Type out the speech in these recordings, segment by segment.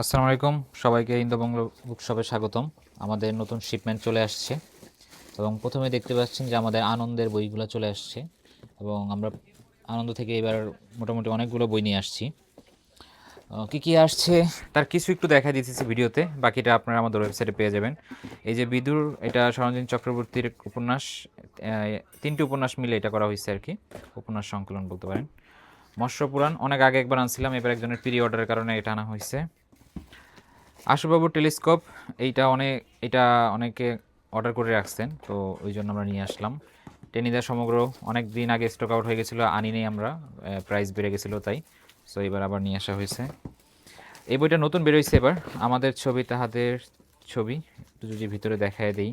আসসালামু আলাইকুম। সবাইকে ইন্দোবঙ্গ বুক শপে স্বাগতম। আমাদের নতুন শিপমেন্ট চলে আসছে এবং প্রথমে দেখতে পাচ্ছেন যে আমাদের আনন্দের বইগুলো চলে আসছে এবং আমরা আনন্দ থেকে এবার মোটামুটি অনেকগুলো বই নিয়ে আসছি। কি কি আসছে? তার কিছু একটু দেখা দিতেছি ভিডিওতে, বাকিটা আপনারা আমাদের ওয়েবসাইটে পেয়ে যাবেন। এই যে বিদুর, এটা সরঞ্জিন চক্রবর্তীর উপন্যাস তিনটি উপন্যাস মিলে এটা করা হয়েছে আর কি। উপন্যাস সংকলন বলতে পারেন। মৎস্য পুরাণ অনেক আগে একবার আনছিলাম, এবার একজনের প্রি অর্ডারের কারণে এটা আনা হয়েছে। আশুবাবুর টেলিস্কোপ, এইটা অনেক এটা অনেকে অর্ডার করে রাখছেন, তো ওই জন্য আমরা নিয়ে আসলাম। টেনিদা সমগ্র অনেক দিন আগে স্টক আউট হয়ে গেছিল, আনি নেই আমরা প্রাইস বেড়ে গেছিল তাই। সো এবার আবার নিয়ে আসা হয়েছে। এই বইটা নতুন বেরোইছে এবার। আমাদের ছবি, তাহাদের ছবি যদি ভিতরে দেখায় দিই।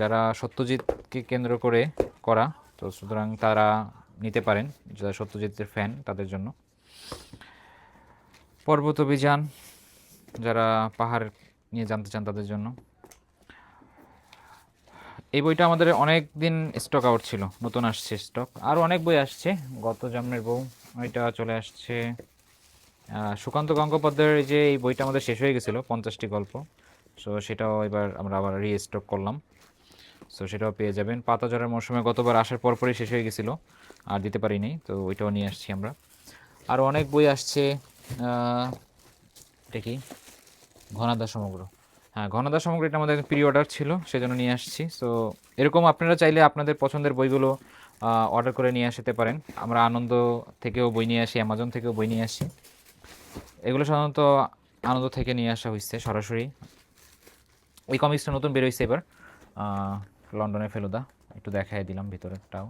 যারা সত্যজিৎকে কেন্দ্র করে করা, তো সুতরাং তারা নিতে পারেন। যারা সত্যজিতের ফ্যান তাদের জন্য। পর্বত অভিযান যারা পাহাড় নিয়ে জানতে চান তাদের জন্য। এই বইটা আমাদের অনেক দিন স্টক আউট ছিল, নতুন আসছে স্টক আর অনেক বই আসছে, গত জন্মের বউ, এটা চলে আসছে সুকান্ত গঙ্গোপাধ্যায়ের যে এই বইটা আমাদের শেষ হয়ে গেছিল, পঞ্চাশটি গল্প। সো সেটাও এবার আমরা আবার রিস্টক করলাম। সো সেটাও পেয়ে যাবেন। পাতা ঝরার মৌসুমে গতবার আসার পরপরই শেষ হয়ে গেছিল, আর দিতে পারিনি, তো ওইটাও নিয়ে আসছি আমরা। আর অনেক বই আসছে কি ঘনাদা সমগ্র। হ্যাঁ ঘনাদা সমগ্র এটা আমাদের প্রি অর্ডার ছিল, সেজন্য নিয়ে আসছি। সো এরকম আপনারা চাইলে আপনাদের পছন্দের বইগুলো অর্ডার করে নিয়ে আসতে পারেন। আমরা আনন্দ থেকেও বই নিয়ে আসি অ্যামাজন থেকেও বই নিয়ে আসি। এগুলো সাধারণত আনন্দ থেকে নিয়ে আসা হয়েছে সরাসরি। এই কমিক্সটা নতুন বেরোইছে এবার। লন্ডনে ফেলুদা, একটু দেখাই দিলাম ভিতরেরটাও।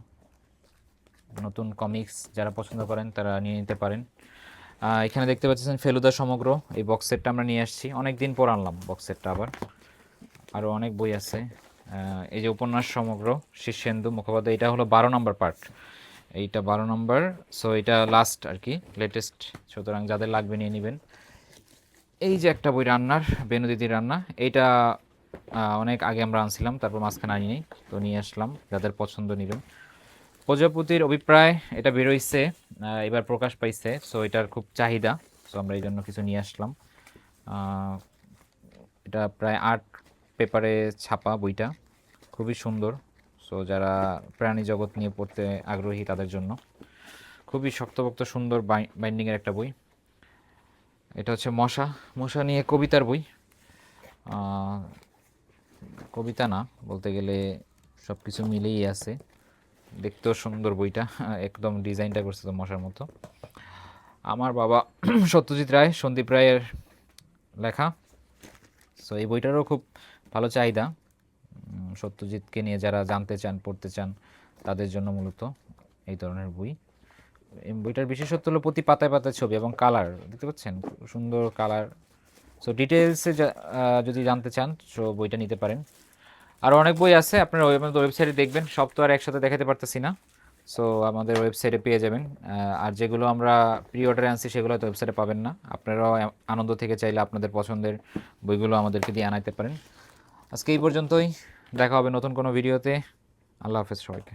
নতুন কমিক্স যারা পছন্দ করেন, তারা নিয়ে নিতে পারেন। এখানে দেখতে পাচ্ছেন ফেলুদা সমগ্র। এই বক্স সেটটা আমরা নিয়ে আসছি। অনেক দিন পর আনলাম বক্স সেটটা আবার। আরও অনেক বই আছে। এই যে উপন্যাস সমগ্র, শীর্ষেন্দু মুখোপাধ্যায়, এটা হলো বারো নম্বর পার্ট এইটা বারো নম্বর সো এটা লাস্ট আর কি লেটেস্ট সুতরাং যাদের লাগবে নিয়ে নেবেন। এই যে একটা বই রান্নার বেনুদিদির রান্না এইটা অনেক আগে আমরা আনছিলাম, তারপর মাঝখানে আনি নাই তো নিয়ে আসলাম। যাদের পছন্দ নেবেন। প্রজাপতির অভিপ্রায়, এটা বেরোইছে এবার প্রকাশ পাইছে সো এটার খুব চাহিদা সো আমরা এই জন্য কিছু নিয়ে আসলাম। এটা প্রায় আর্ট পেপারে ছাপা বইটা, খুবই সুন্দর সো যারা প্রাণী জগৎ নিয়ে পড়তে আগ্রহী তাদের জন্য। খুবই শক্তপোক্ত, সুন্দর বাইন্ডিংয়ের একটা বই। এটা হচ্ছে মশা মশা নিয়ে কবিতার বই। কবিতা না, বলতে গেলে সব কিছু মিলেই আছে। দেখতেও সুন্দর বইটা, একদম ডিজাইনটা করছে তো মশার মতো। আমার বাবা সত্যজিৎ রায়, সন্দীপ রায়ের লেখা। সো এই বইটারও খুব ভালো চাহিদা। সত্যজিৎকে নিয়ে যারা জানতে চান, পড়তে চান, তাদের জন্য মূলত এই ধরনের বই। এই বইটার বিশেষত্ব হলো প্রতি পাতায় পাতায় ছবি এবং কালার, দেখতে পাচ্ছেন? সুন্দর কালার। সো ডিটেলসে যদি জানতে চান সো বইটা নিতে পারেন। আরও অনেক বই আছে, আপনারা আমাদের ওয়েবসাইটে দেখবেন, সব তো আর একসাথে দেখাতে পারতেছি না। সো আমাদের ওয়েবসাইটে পেয়ে যাবেন। আর যেগুলো আমরা প্রি অর্ডারে আনছি, সেগুলো হয়তো ওয়েবসাইটে পাবেন না। আপনারাও আনন্দ থেকে চাইলে আপনাদের পছন্দের বইগুলো আমাদেরকে দিয়ে আনাইতে পারেন। আজকে এই পর্যন্তই। দেখা হবে নতুন কোনো ভিডিওতে আল্লাহ হাফেজ সবাইকে।